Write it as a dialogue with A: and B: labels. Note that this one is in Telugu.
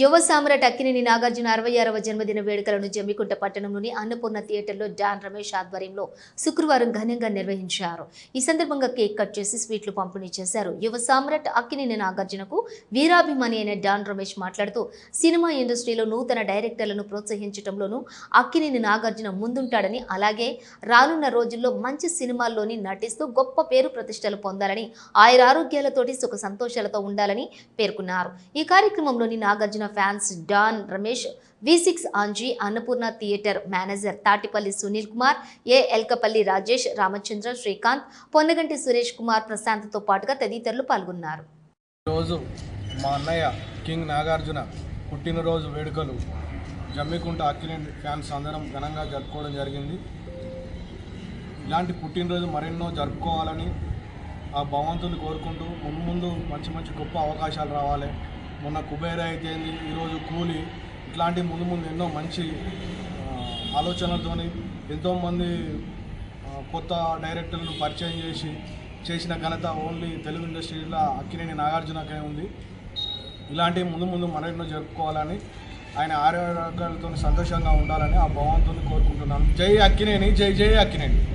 A: యువ సామ్రాట్ అక్కినేని నాగార్జున అరవై ఆరవ జన్మదిన వేడుకలను జమ్మికుంట పట్టణంలోని అన్నపూర్ణ థియేటర్లో డాన్ రమేష్ ఆధ్వర్యంలో శుక్రవారం ఘనంగా నిర్వహించారు. ఈ సందర్భంగా కేక్ కట్ చేసి స్వీట్లు పంపిణీ చేశారు. యువ సామ్రాట్ అక్కినేని నాగార్జునకు వీరాభిమాని అయిన డాన్ రమేష్ మాట్లాడుతూ సినిమా ఇండస్ట్రీలో నూతన డైరెక్టర్లను ప్రోత్సహించడంలోనూ అక్కినేని నాగార్జున ముందుంటాడని అలాగే రానున్న రోజుల్లో మంచి సినిమాల్లోని నటిస్తూ గొప్ప పేరు ప్రతిష్టలు పొందాలని ఆయన ఆరోగ్యాలతోటి సుఖ సంతోషాలతో ఉండాలని పేర్కొన్నారు. ఈ కార్యక్రమంలోని Nagarjuna fans don Ramesh V six Anji Annapurna theatre manager Tatipalli Sunil Kumar A Elkapalli Rajesh Ramachandra Srikanth Ponnaganti Suresh Kumar ప్రశాంత్తో పాటుగా తదితరులు పాల్గొన్నారు.
B: ఈరోజు మా అన్నయ్య కింగ్ నాగార్జున పుట్టినరోజు వేడుకలు జమ్మికుంట అక్కినేని ఫ్యాన్స్ అందరం ఘనంగా జరుపుకోవడం జరిగింది. ఇలాంటి పుట్టినరోజు మరెన్నో జరుపుకోవాలని ఆ భగవంతుని కోరుకుంటూ ముందు ముందు మంచి మంచి గొప్ప అవకాశాలు రావాలి. మొన్న కుబేర అయితే ఈరోజు కూలి ఇట్లాంటి ముందు ముందు ఎన్నో మంచి ఆలోచనలతోని ఎంతోమంది కొత్త డైరెక్టర్లను పరిచయం చేసి చేసిన ఘనత ఓన్లీ తెలుగు ఇండస్ట్రీలో అక్కినేని నాగార్జునకే ఉంది. ఇలాంటివి ముందు ముందు మరెన్నో జరుపుకోవాలని ఆయన ఆరోగ్యాలతో సంతోషంగా ఉండాలని ఆ భగవంతుని కోరుకుంటున్నాను. జై అక్కినేని జై జై అక్కినేని.